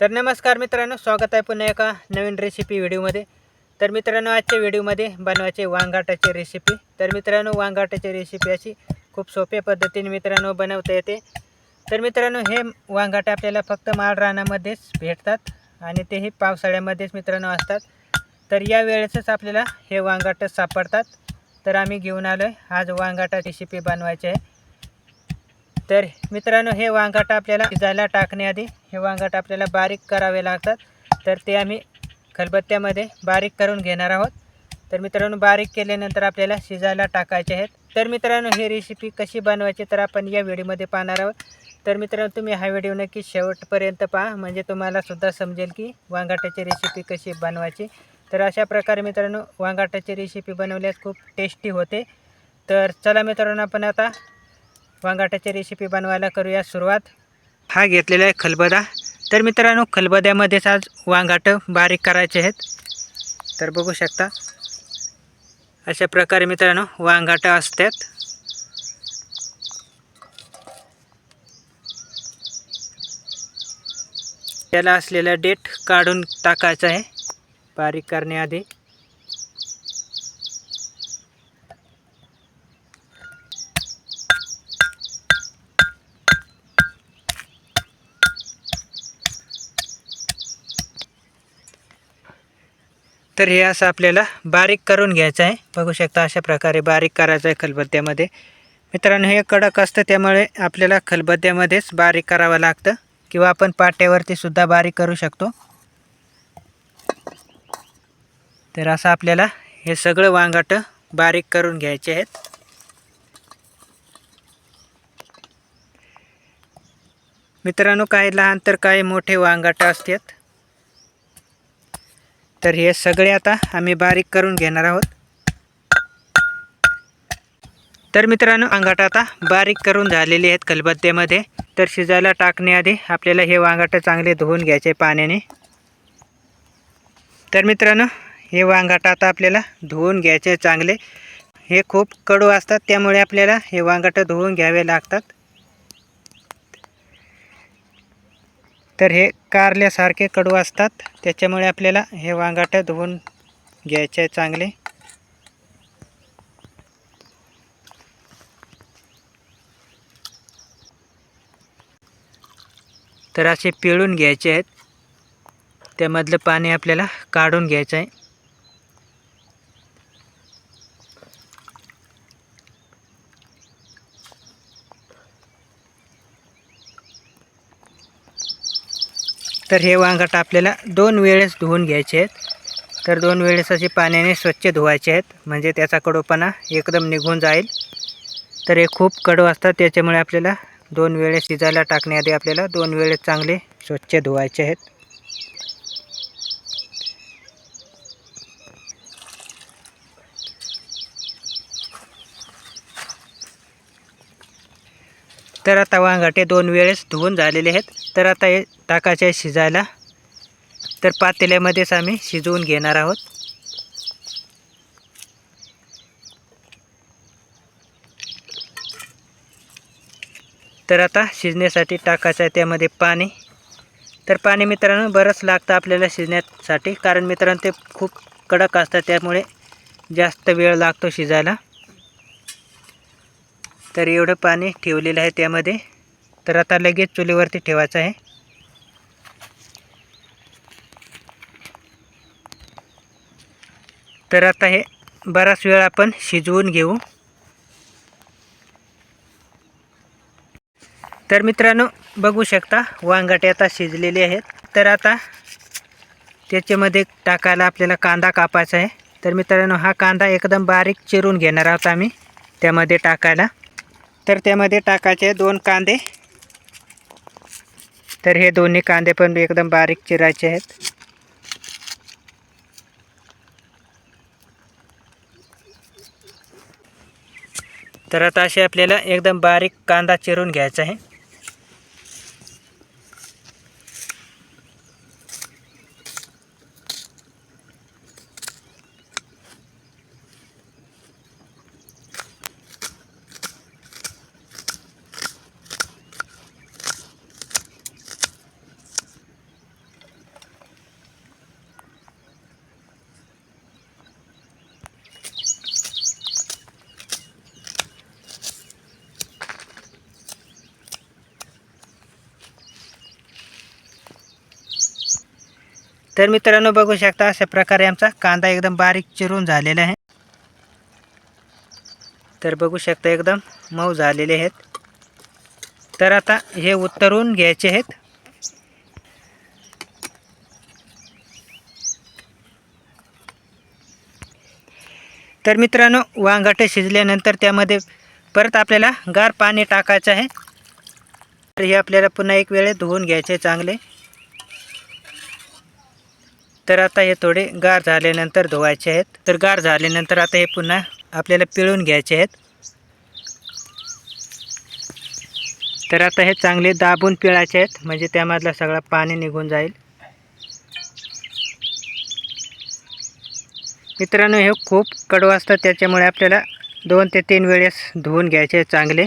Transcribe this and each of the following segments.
तर नमस्कार मित्रांनो स्वागत आहे पुन्हा एका नवीन रेसिपी व्हिडिओमध्ये तर मित्रांनो आजच्या व्हिडिओमध्ये बनवायचे वांगाटाची रेसिपी तर मित्रांनो वांगाटाची रेसिपी अशी खूप सोप्या पद्धतीने मित्रांनो बनवता येते. तर मित्रांनो हे वांगाटे आपल्याला फक्त माळ रानामध्येच भेटतात आणि तेही पावसाळ्यामध्येच मित्रांनो असतात. तर या वेळेसच आपल्याला हे वांगाटं सापडतात. तर आम्ही घेऊन आलो आहे आज वांगाटा रेसिपी बनवायची आहे. तर मित्रांनो हे वांगाट आपल्याला शिजायला टाकण्याआधी हे वांगाट आपल्याला बारीक करावे लागतात. तर ते आम्ही खलबत्त्यामध्ये बारीक करून घेणार आहोत. तर मित्रांनो बारीक केल्यानंतर आपल्याला शिजायला टाकायचे आहेत. तर मित्रांनो ही रेसिपी कशी बनवायची तर आपण या व्हिडिओमध्ये पाहणार आहोत. तर मित्रांनो तुम्ही हा व्हिडिओ नक्की शेवटपर्यंत पहा. म्हणजे तुम्हालासुद्धा समजेल की वांगाटाची रेसिपी कशी बनवायची. तर अशा प्रकारे मित्रांनो वांगाटाची रेसिपी बनवल्यास खूप टेस्टी होते. तर चला मित्रांनो आपण आता वांगाटाची रेसिपी बनवायला करूया सुरुवात. हा घेतलेला आहे खलबदा. तर मित्रांनो खलबद्यामध्येच आज वांगाटं बारीक करायचे आहेत. तर बघू शकता. अशा प्रकारे मित्रांनो वांगाटं असतात त्याला असलेला डेट काढून टाकायचा आहे. बारीक करण्याआधी. तर हे असं आपल्याला बारीक करून घ्यायचं आहे. बघू शकता अशा प्रकारे बारीक करायचं आहे खलबत्त्यामध्ये. मित्रांनो हे कडक असतं त्यामुळे आपल्याला खलबत्त्यामध्येच बारीक करावं लागतं किंवा आपण पाट्यावरती सुद्धा बारीक करू शकतो. तर असं आपल्याला हे सगळं वांगाटं बारीक करून घ्यायचे आहेत. मित्रांनो काही लहान तर काही मोठे वांगाटं असतात. तर हे सगळे आता आम्ही बारीक करून घेणार आहोत. तर मित्रांनो अंगाट आता बारीक करून झालेले आहेत खलबत्त्यामध्ये तर शिजायला टाकण्याआधी आपल्याला हे वांगाटं चांगले धुवून घ्यायचे पाण्याने. तर मित्रांनो हे वांगाट आता आपल्याला धुवून घ्यायचे चांगले. हे खूप कडू असतात त्यामुळे आपल्याला हे वांगाटं धुवून घ्यावे लागतात. तर हे कारल्यासारखे कडू असतात. त्याच्यामुळे आपल्याला हे वांगाटं धुवून घ्यायचे आहे चांगले. तर असे पिळून घ्यायचे आहेत. त्यामधलं पाणी आपल्याला काढून घ्यायचं आहे. तर हे वांगट आपल्याला दोन वेळेस धुवून घ्यायचे आहेत. तर दोन वेळेस असे पाण्याने स्वच्छ धुवायचे आहेत. म्हणजे त्याचा कडूपणा एकदम निघून जाईल. तर हे खूप कडू असतात. त्याच्यामुळे आपल्याला दोन वेळेस शिजायला टाकण्याआधी आपल्याला दोन वेळेस चांगले स्वच्छ धुवायचे आहेत. तर आता वांगाटे दोन वेळेस धुवून झालेले आहेत. तर आता हे टाकायचे आहे शिजायला. तर पातेल्यामध्येच आम्ही शिजवून घेणार आहोत. तर आता शिजण्यासाठी टाकायचं आहे त्यामध्ये पाणी. तर पाणी मित्रांनो बरंच लागतं आपल्याला शिजण्यासाठी. कारण मित्रांनो ते खूप कडक असतात त्यामुळे जास्त वेळ लागतो शिजायला. तर एवढं पाणी ठेवलेलं आहे त्यामध्ये. तर आता लगेच चुलीवरती ठेवायचं आहे. तर आता हे बराच वेळ आपण शिजवून घेऊ. तर मित्रांनो बघू शकता वांगाटे आता शिजलेले आहेत. तर आता त्याच्यामध्ये टाकायला आपल्याला कांदा कापायचा आहे. तर मित्रांनो हा कांदा एकदम बारीक चिरून घेणार आहोत आम्ही. त्यामध्ये टाकायला. तर त्यामध्ये टाकायचे दोन कांदे. तर हे दोन्ही कांदे पण एकदम बारीक चिरायचे आहेत. तर आता असे आपल्याला एकदम बारीक कांदा चिरून घ्यायचा आहे. तर मित्रांनो बघू शकता अशा प्रकारे आमचा कांदा एकदम बारीक चिरून झालेला आहे. तर बघू शकता एकदम मऊ झालेले आहेत. तर आता हे उतरून घ्यायचे आहेत. तर मित्रांनो वांगाटे शिजल्यानंतर त्यामध्ये परत आपल्याला गार पाणी टाकायचं आहे. तर हे आपल्याला पुन्हा एक वेळ धुवून घ्यायचे चांगले. तर आता हे थोडे गार झाल्यानंतर धुवायचे आहेत. तर गार झाल्यानंतर आता हे पुन्हा आपल्याला पिळून घ्यायचे आहेत. तर आता हे चांगले दाबून पिळायचे आहेत. म्हणजे त्यामधलं सगळं पाणी निघून जाईल. मित्रांनो हे खूप कडू असतं. त्याच्यामुळे आपल्याला दोन ते तीन वेळेस धुवून घ्यायचे चांगले.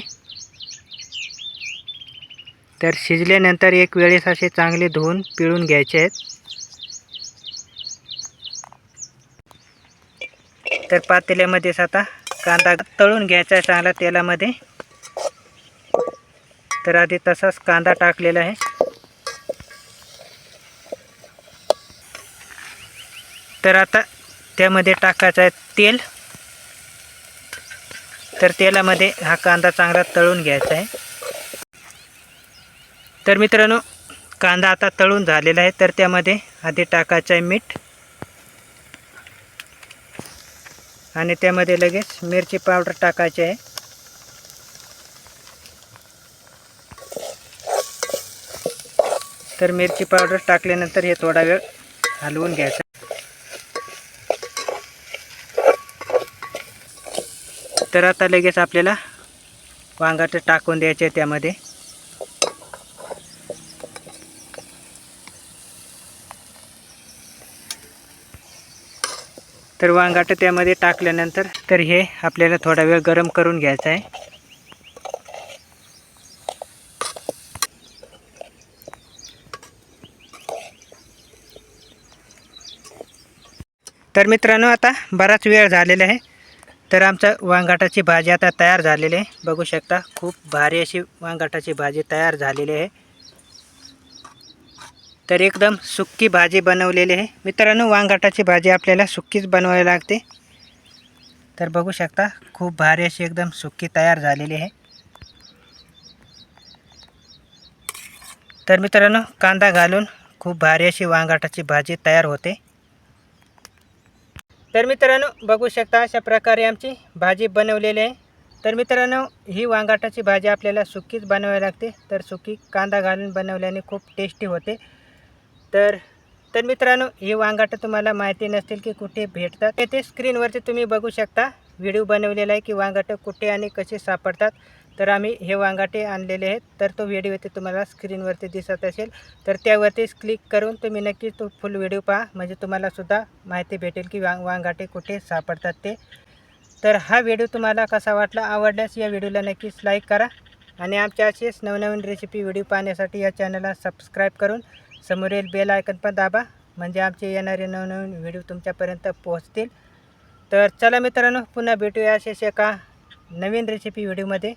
तर शिजल्यानंतर एक वेळेस असे चांगले धुवून पिळून घ्यायचे आहेत. तर पातेल्यामध्येच आता कांदा तळून घ्यायचा आहे चांगला तेलामध्ये. तर आधी तसाच कांदा टाकलेला आहे. तर आता त्यामध्ये टाकायचं आहे तेल. तर तेलामध्ये हा कांदा चांगला तळून घ्यायचा आहे. तर मित्रांनो कांदा आता तळून झालेला आहे. तर त्यामध्ये आधी टाकायचं आहे मीठ. आणि त्यामध्ये लगेच मिरची पावडर टाकायची आहे. तर मिरची पावडर टाकल्यानंतर हे थोडा वेळ हलवून घ्यायचं. तर आता लगेच आपल्याला वांगाटे टाकून द्यायचे त्यामध्ये. तर वांगाटं त्यामध्ये टाकल्यानंतर तर हे आपल्याला थोडा वेळ गरम करून घ्यायचं आहे. तर मित्रांनो आता बराच वेळ झालेला आहे. तर आमचं वांगाटाची भाजी आता तयार झालेली आहे. बघू शकता खूप भारी अशी वांगाटाची भाजी तयार झालेली आहे. तर एकदम सुक्की भाजी बनवलेली आहे. मित्रांनो वांगाटाची भाजी आपल्याला सुक्कीच बनवावी लागते. तर बघू शकता खूप भारी अशी एकदम सुक्की तयार झालेली आहे. तर मित्रांनो कांदा घालून खूप भारी अशी वांगाटाची भाजी तयार होते. तर मित्रांनो बघू शकता अशा प्रकारे आमची भाजी बनवलेली आहे. तर मित्रांनो ही वांगाटाची भाजी आपल्याला सुकीच बनवावी लागते. तर सुकी कांदा घालून बनवल्याने खूप टेस्टी होते. तर तर मित्रांनो हे वांगाटं तुम्हाला माहिती नसतील की कुठे भेटतात. ते स्क्रीनवरती तुम्ही बघू शकता. व्हिडिओ बनवलेला आहे की वांगाटं कुठे आणि कसे सापडतात. तर आम्ही हे वांगाटे आणलेले आहेत. तर तो व्हिडिओ ते तुम्हाला स्क्रीनवरती दिसत असेल. तर त्यावरतीच क्लिक करून तुम्ही नक्कीच तो फुल व्हिडिओ पहा. म्हणजे तुम्हालासुद्धा माहिती भेटेल की वांग वांगाटे कुठे सापडतात ते. तर हा व्हिडिओ तुम्हाला कसा वाटला आवडल्यास या व्हिडिओला नक्कीच लाईक करा. आणि आमच्या असेच नवनवीन रेसिपी व्हिडिओ पाहण्यासाठी या चॅनलला सबस्क्राईब करून समोरील बेल आयकन पण दाबा. म्हणजे आमचे येणारे नवनवीन व्हिडिओ तुमच्यापर्यंत पोहोचतील. तर चला मित्रांनो पुन्हा भेटूया असेच एका नवीन रेसिपी व्हिडिओमध्ये